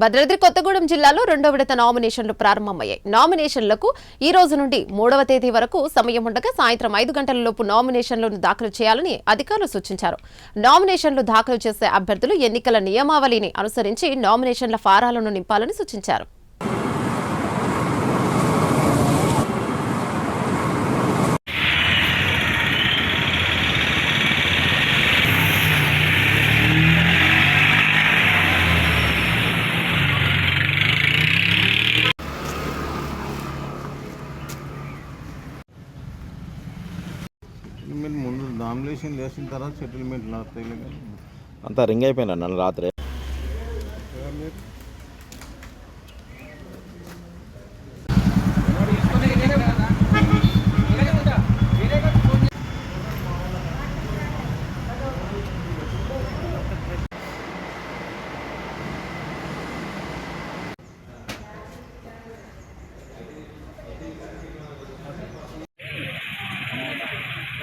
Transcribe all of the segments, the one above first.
భద్రాద్రి కొత్తగూడెం జిల్లాలో రెండో విడత నామినేషన్లు ప్రారంభమయ్యాయి. నామినేషన్లకు ఈ రోజు నుండి మూడవ తేదీ వరకు సమయం ఉండగా సాయంత్రం ఐదు గంటల లోపు నామినేషన్లను దాఖలు చేయాలని అధికారులు సూచించారు. నామినేషన్లు దాఖలు చేసే అభ్యర్థులు ఎన్నికల నియమావళిని అనుసరించి నామినేషన్ల ఫారాలను నింపాలని సూచించారు. సెటిల్మెంట్ ముందు నామినేషన్ వేసిన తర్వాత సెటిల్మెంట్ నడుస్తాయి. అంతా రింగ్ అయిపోయినా నన్ను రాత్రి.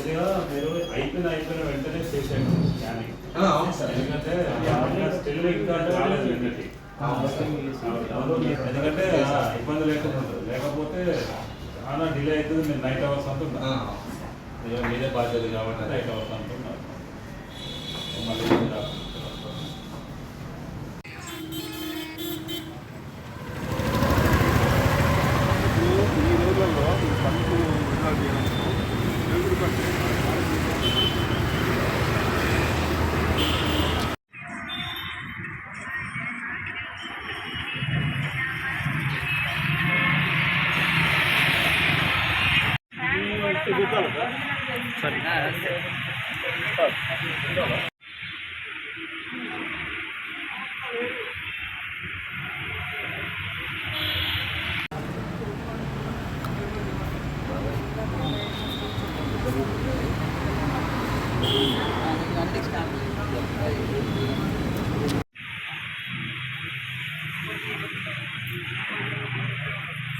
우리가 배로 아이끈 아이끈을 할 때는 세세 చేసేయండి స్కానింగ్ ఎందుకంటే స్టిల్ ఇంకా రాలేదు నిన్నటి ఎందుకంటే ఇబ్బంది లేకుండా లేకపోతే చాలా డిలే అవుతుంది. మీరు నైట్ అవర్స్ అంటున్నా మీదే బాధ్యత కాబట్టి నైట్ అవర్స్ అంటున్నారు. మళ్ళీ ಸರಿ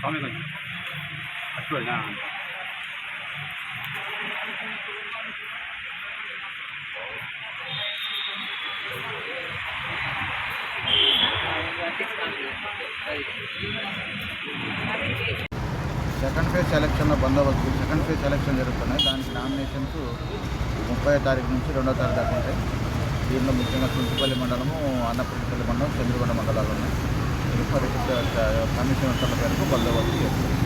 ಸ್ವಾಮಿಗಳು ಅಷ್ಟು సెకండ్ ఫేజ్ సెలక్షన్లో బందోబస్తు సెకండ్ ఫేజ్ సెలక్షన్ జరుగుతున్నాయి. దానికి నామినేషన్స్ ముప్పై తారీఖు నుంచి రెండో తారీఖు దాకా ఉంటాయి. దీనిలో ముఖ్యంగా తుంటిపల్లి మండలము అన్నపల్లి మండలం చంద్రగొండ మండలాలు ఉన్నాయి. ఇరుపరి కమిషన్ మేరకు బందోబస్తు చేస్తుంది.